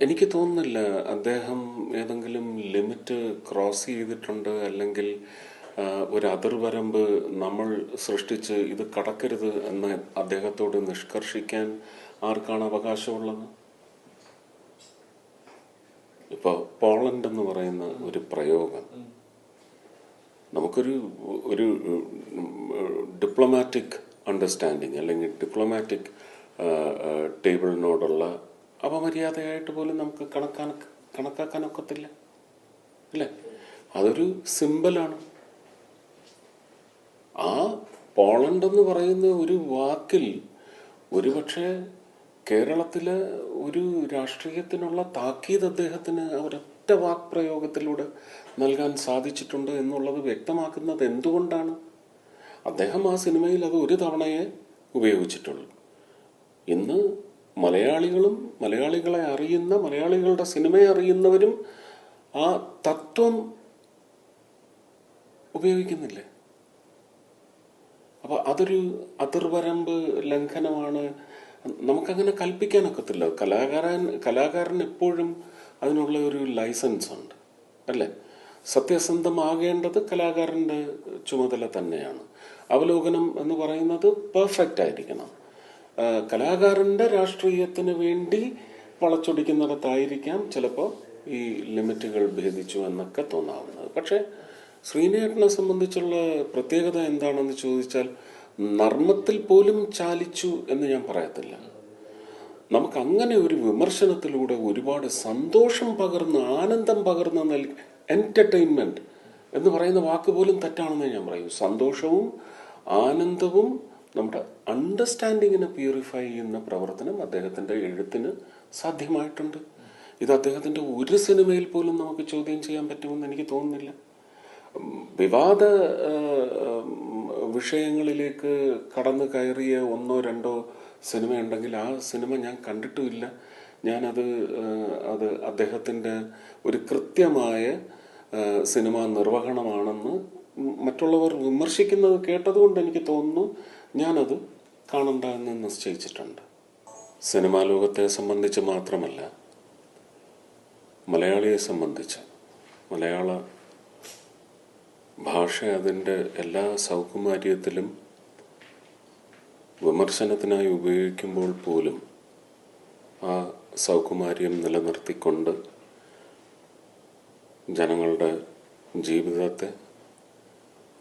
എനിക്ക് തോന്നുന്നില്ല. അദ്ദേഹം ഏതെങ്കിലും ലിമിറ്റ് ക്രോസ് ചെയ്തിട്ടുണ്ട്. അല്ലെങ്കിൽ ഒരു അതിർവരമ്പ് നമ്മൾ സൃഷ്ടിച്ച് ഇത് കടക്കരുത് എന്ന് അദ്ദേഹത്തോട് നിഷ്കർഷിക്കാൻ ആർക്കാണ് അവകാശമുള്ളത്? ഇപ്പോൾ പോളണ്ട് എന്ന് പറയുന്ന ഒരു പ്രയോഗം. നമുക്കൊരു ഒരു ഡിപ്ലോമാറ്റിക് അണ്ടർസ്റ്റാൻഡിങ് അല്ലെങ്കിൽ ഡിപ്ലോമാറ്റിക് ടേബിളിനോടുള്ള അപമര്യാദയായിട്ട് പോലും നമുക്ക് കണക്കാൻ കണക്കാക്കാൻ ഒക്കത്തില്ല. അല്ലേ? അതൊരു സിമ്പലാണ്. ആ പോളണ്ട് എന്ന് പറയുന്ന ഒരു വാക്കിൽ ഒരുപക്ഷെ കേരളത്തിലെ ഒരു രാഷ്ട്രീയത്തിനുള്ള താക്കീത് അദ്ദേഹത്തിന് ഒരൊറ്റ വാക് പ്രയോഗത്തിലൂടെ നൽകാൻ സാധിച്ചിട്ടുണ്ട് എന്നുള്ളത് വ്യക്തമാക്കുന്നത് എന്തുകൊണ്ടാണ്? അദ്ദേഹം ആ സിനിമയിൽ അത് ഒരു തവണയെ ഉപയോഗിച്ചിട്ടുള്ളൂ. ഇന്ന് മലയാളികളും മലയാളികളെ അറിയുന്ന മലയാളികളുടെ സിനിമയെ അറിയുന്നവരും ആ തത്വം ഉപയോഗിക്കുന്നില്ലേ? അപ്പൊ അതൊരു അതിർവരമ്പ് ലംഘനമാണ്. നമുക്കങ്ങനെ കൽപ്പിക്കാനൊക്കത്തില്ല. കലാകാരൻ കലാകാരൻ എപ്പോഴും അതിനുള്ള ഒരു ലൈസൻസ് ഉണ്ട് അല്ലേ? സത്യസന്ധമാകേണ്ടത് കലാകാരന്റെ ചുമതല തന്നെയാണ്. അവലോകനം എന്ന് പറയുന്നത് പെർഫെക്റ്റ് ആയിരിക്കണം ആ, കലാകാരന്റെ രാഷ്ട്രീയത്തിന് വേണ്ടി വളച്ചൊടിക്കുന്നിടത്തായിരിക്കാം ചിലപ്പോൾ ഈ ലിമിറ്റുകൾ ഭേദിച്ചു എന്നൊക്കെ തോന്നാവുന്നത്. പക്ഷേ ശ്രീനേട്ടനെ സംബന്ധിച്ചുള്ള പ്രത്യേകത എന്താണെന്ന് ചോദിച്ചാൽ നർമ്മത്തിൽ പോലും ചാലിച്ചു എന്ന് ഞാൻ പറയത്തില്ല. നമുക്ക് അങ്ങനെ ഒരു വിമർശനത്തിലൂടെ ഒരുപാട് സന്തോഷം പകർന്ന് ആനന്ദം പകർന്ന് നൽകി എന്റർടൈൻമെന്റ് എന്ന് പറയുന്ന വാക്ക് പോലും തെറ്റാണെന്ന് ഞാൻ പറയും. സന്തോഷവും ആനന്ദവും നമ്മുടെ അണ്ടർസ്റ്റാൻഡിങ്ങിനെ പ്യൂരിഫൈ ചെയ്യുന്ന പ്രവർത്തനം അദ്ദേഹത്തിന്റെ എഴുത്തിന് സാധ്യമായിട്ടുണ്ട്. ഇത് അദ്ദേഹത്തിന്റെ ഒരു സിനിമയിൽ പോലും നമുക്ക് ചോദ്യം ചെയ്യാൻ പറ്റുമെന്ന് എനിക്ക് തോന്നുന്നില്ല. വിവാദ വിഷയങ്ങളിലേക്ക് കടന്നു കയറിയ ഒന്നോ രണ്ടോ സിനിമ ഉണ്ടെങ്കിൽ ആ സിനിമ ഞാൻ കണ്ടിട്ടുമില്ല. ഞാനത് അത് അദ്ദേഹത്തിന്റെ ഒരു കൃത്യമായ സിനിമാ നിർവഹണമാണെന്ന് മറ്റുള്ളവർ വിമർശിക്കുന്നത് കേട്ടതുകൊണ്ട് എനിക്ക് തോന്നുന്നു. ഞാനത് കാണണ്ട എന്ന് നിശ്ചയിച്ചിട്ടുണ്ട്. സിനിമാ ലോകത്തെ സംബന്ധിച്ച് മാത്രമല്ല മലയാളിയെ സംബന്ധിച്ച് മലയാള ഭാഷ അതിന്റെ എല്ലാ സൗകുമാര്യത്തിലും വിമർശനത്തിനായി ഉപയോഗിക്കുമ്പോൾ പോലും ആ സൗകുമാര്യം നിലനിർത്തിക്കൊണ്ട് ജനങ്ങളുടെ ജീവിതത്തെ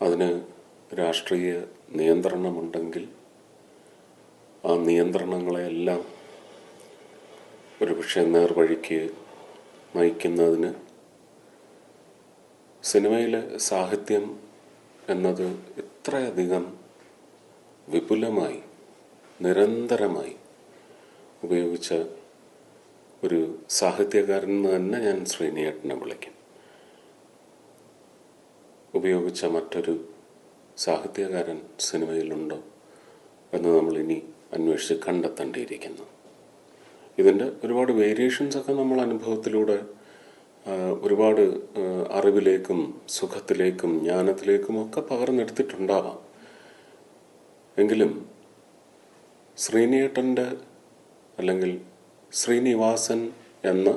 അതിന് രാഷ്ട്രീയ നിയന്ത്രണമുണ്ടെങ്കിൽ ആ നിയന്ത്രണങ്ങളെല്ലാം ഒരുപക്ഷെ നേർവഴിക്ക് നയിക്കുന്നതിന് സിനിമയിലെ സാഹിത്യം എന്നത് ഇത്രയധികം വിപുലമായി നിരന്തരമായി ഉപയോഗിച്ച ഒരു സാഹിത്യകാരൻ എന്ന് തന്നെ ഞാൻ ശ്രീനിയേട്ടനെ വിളിക്കും. ഉപയോഗിച്ച മറ്റൊരു സാഹിത്യകാരൻ സിനിമയിലുണ്ടോ എന്ന് നമ്മൾ ഇനി അന്വേഷിച്ച് കണ്ടെത്തേണ്ടിയിരിക്കുന്നു. ഇതിന്റെ ഒരുപാട് വേരിയേഷൻസ് ഒക്കെ നമ്മൾ അനുഭവത്തിലൂടെ ഒരുപാട് അറിവിലേക്കും സുഖത്തിലേക്കും ജ്ഞാനത്തിലേക്കും ഒക്കെ പകർന്നെടുത്തിട്ടുണ്ടാവാം. എങ്കിലും ശ്രീനിയേട്ടന്റെ അല്ലെങ്കിൽ ശ്രീനിവാസൻ എന്ന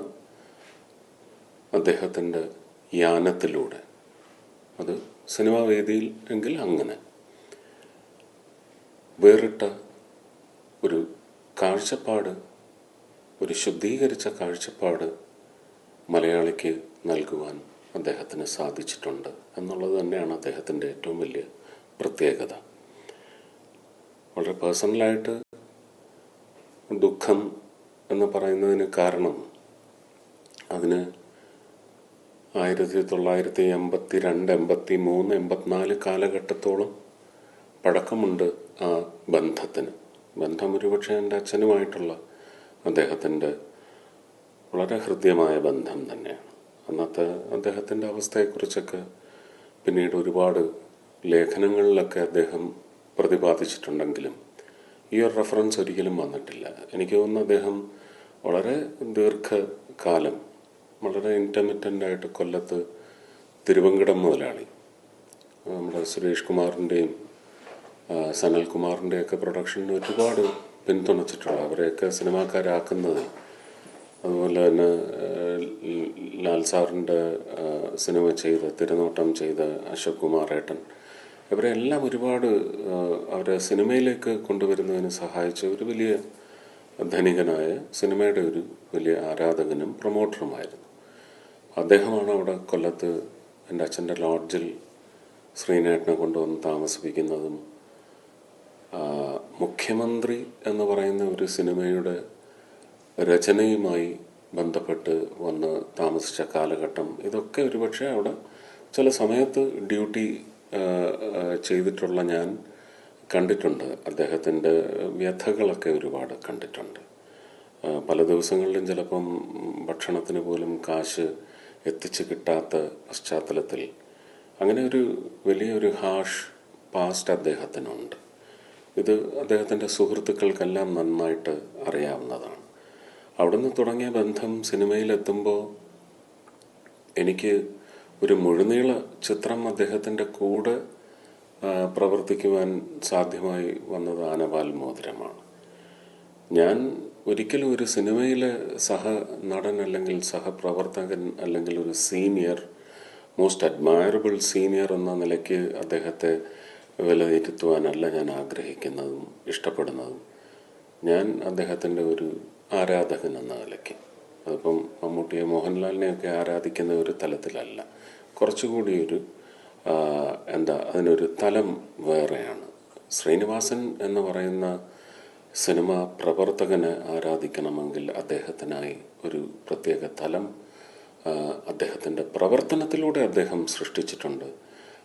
അദ്ദേഹത്തിന്റെ യാനത്തിലൂടെ അത് സിനിമാ വേദിയിൽ എങ്കിൽ അങ്ങനെ. വേറിട്ട ഒരു കാഴ്ചപ്പാട് ഒരു ശുദ്ധീകരിച്ച കാഴ്ചപ്പാട് മലയാളിക്ക് നൽകുവാൻ അദ്ദേഹത്തിന് സാധിച്ചിട്ടുണ്ട് എന്നുള്ളത് തന്നെയാണ് അദ്ദേഹത്തിന്റെ ഏറ്റവും വലിയ പ്രത്യേകത. വളരെ പേഴ്സണലായിട്ട് ദുഃഖം എന്ന് പറയുന്നതിന് കാരണം അതിന് ആയിരത്തി തൊള്ളായിരത്തി എൺപത്തി രണ്ട് എൺപത്തി മൂന്ന് എൺപത്തിനാല് കാലഘട്ടത്തോളം പഴക്കമുണ്ട് ആ ബന്ധത്തിന്. ബന്ധം ഒരുപക്ഷെ എന്റെ അച്ഛനുമായിട്ടുള്ള അദ്ദേഹത്തിന്റെ വളരെ ഹൃദ്യമായ ബന്ധം തന്നെയാണ്. അന്നത്തെ അദ്ദേഹത്തിന്റെ അവസ്ഥയെക്കുറിച്ചൊക്കെ പിന്നീട് ഒരുപാട് ലേഖനങ്ങളിലൊക്കെ അദ്ദേഹം പ്രതിപാദിച്ചിട്ടുണ്ടെങ്കിലും ഈ ഒരു റെഫറൻസ് ഒരിക്കലും വന്നിട്ടില്ല. എനിക്ക് തോന്നുന്നു അദ്ദേഹം വളരെ ദീർഘകാലം വളരെ ഇന്റർമിറ്റന്റ് ആയിട്ട് കൊല്ലത്ത് തിരുവങ്കടം മുതലാണ്. നമ്മുടെ സുരേഷ് കുമാറിന്റെയും സനൽകുമാറിന്റെയൊക്കെ പ്രൊഡക്ഷനിൽ ഒരുപാട് പിന്തുണച്ചിട്ടുള്ള അവരെയൊക്കെ സിനിമാക്കാരാക്കുന്നതിൽ. അതുപോലെ തന്നെ ലാൽ സാറിന്റെ സിനിമ ചെയ്ത് തിരുനോട്ടം ചെയ്ത അശോക് കുമാർ ഏട്ടൻ ഇവരെല്ലാം ഒരുപാട് അവരെ സിനിമയിലേക്ക് കൊണ്ടുവരുന്നതിന് സഹായിച്ച ഒരു വലിയ ധനികനായ സിനിമയുടെ ഒരു വലിയ ആരാധകനും പ്രൊമോട്ടറുമായിരുന്നു. അദ്ദേഹമാണ് അവിടെ കൊല്ലത്ത് എന്റെ അച്ഛന്റെ ലോഡ്ജിൽ ശ്രീനേട്ടനെ കൊണ്ടുവന്ന് താമസിപ്പിക്കുന്നതും മുഖ്യമന്ത്രി എന്ന് പറയുന്ന ഒരു സിനിമയുടെ രചനയുമായി ബന്ധപ്പെട്ട് വന്ന് താമസിച്ച കാലഘട്ടം. ഇതൊക്കെ ഒരുപക്ഷെ അവിടെ ചില സമയത്ത് ഡ്യൂട്ടി ചെയ്തിട്ടുള്ള ഞാൻ കണ്ടിട്ടുണ്ട്. അദ്ദേഹത്തിന്റെ വ്യഥകളൊക്കെ ഒരുപാട് കണ്ടിട്ടുണ്ട്. പല ദിവസങ്ങളിലും ചിലപ്പം ഭക്ഷണത്തിന് പോലും കാശ് എത്തിച്ച് കിട്ടാത്ത പശ്ചാത്തലത്തിൽ അങ്ങനെ ഒരു വലിയൊരു ഹാഷ് പാസ്റ്റ് അദ്ദേഹത്തിനുണ്ട്. ഇത് അദ്ദേഹത്തിന്റെ സുഹൃത്തുക്കൾക്കെല്ലാം നന്നായിട്ട് അറിയാവുന്നതാണ്. അവിടുന്ന് തുടങ്ങിയ ബന്ധം സിനിമയിലെത്തുമ്പോൾ എനിക്ക് ഒരു മുഴുനീള ചിത്രം അദ്ദേഹത്തിന്റെ കൂടെ പ്രവർത്തിക്കുവാൻ സാധ്യമായി വന്നത് ആനപാൽ മോതിരമാണ്. ഞാൻ ഒരിക്കലും ഒരു സിനിമയിലെ സഹ നടൻ അല്ലെങ്കിൽ സഹപ്രവർത്തകൻ അല്ലെങ്കിൽ ഒരു സീനിയർ മോസ്റ്റ് അഡ്മയറബിൾ സീനിയർ എന്ന നിലയ്ക്ക് അദ്ദേഹത്തെ വിലയിരുത്തുവാനല്ല ഞാൻ ആഗ്രഹിക്കുന്നതും ഇഷ്ടപ്പെടുന്നതും. ഞാൻ അദ്ദേഹത്തിന്റെ ഒരു ആരാധകൻ എന്ന നിലയ്ക്ക്. അതിപ്പം മമ്മൂട്ടിയെ മോഹൻലാലിനെയൊക്കെ ആരാധിക്കുന്ന ഒരു തലത്തിലല്ല. കുറച്ചുകൂടി ഒരു എന്താ അതിനൊരു തലം വേറെയാണ്. ശ്രീനിവാസൻ എന്ന് പറയുന്ന സിനിമ പ്രവർത്തകന് ആരാധിക്കണമെങ്കിൽ അദ്ദേഹത്തിനായി ഒരു പ്രത്യേക തലം അദ്ദേഹത്തിന്റെ പ്രവർത്തനത്തിലൂടെ അദ്ദേഹം സൃഷ്ടിച്ചിട്ടുണ്ട്.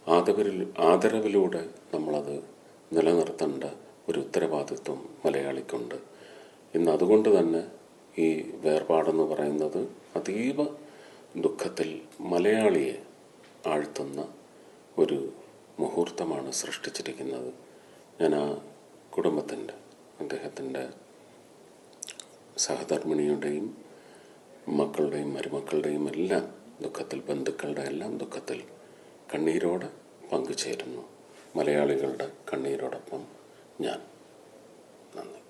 ആദരവിൽ ആദരവിലൂടെ നമ്മളത് നിലനിർത്തേണ്ട ഒരു ഉത്തരവാദിത്വം മലയാളിക്കുണ്ട്. ഇന്ന് അതുകൊണ്ട് തന്നെ ഈ വേർപാടെന്ന് പറയുന്നത് അതീവ ദുഃഖത്തിൽ മലയാളിയെ ആഴ്ത്തുന്ന ഒരു മുഹൂർത്തമാണ് സൃഷ്ടിച്ചിരിക്കുന്നത്. ഞാൻ ആ കുടുംബത്തിന്റെ അദ്ദേഹത്തിന്റെ സഹധർമ്മിണിയുടെയും മക്കളുടെയും മരുമക്കളുടെയും എല്ലാം ദുഃഖത്തിൽ ബന്ധുക്കളുടെ എല്ലാം ദുഃഖത്തിൽ കണ്ണീരോടെ പങ്കുചേരുന്നു. മലയാളികളുടെ കണ്ണീരോടൊപ്പം ഞാൻ. നന്ദി.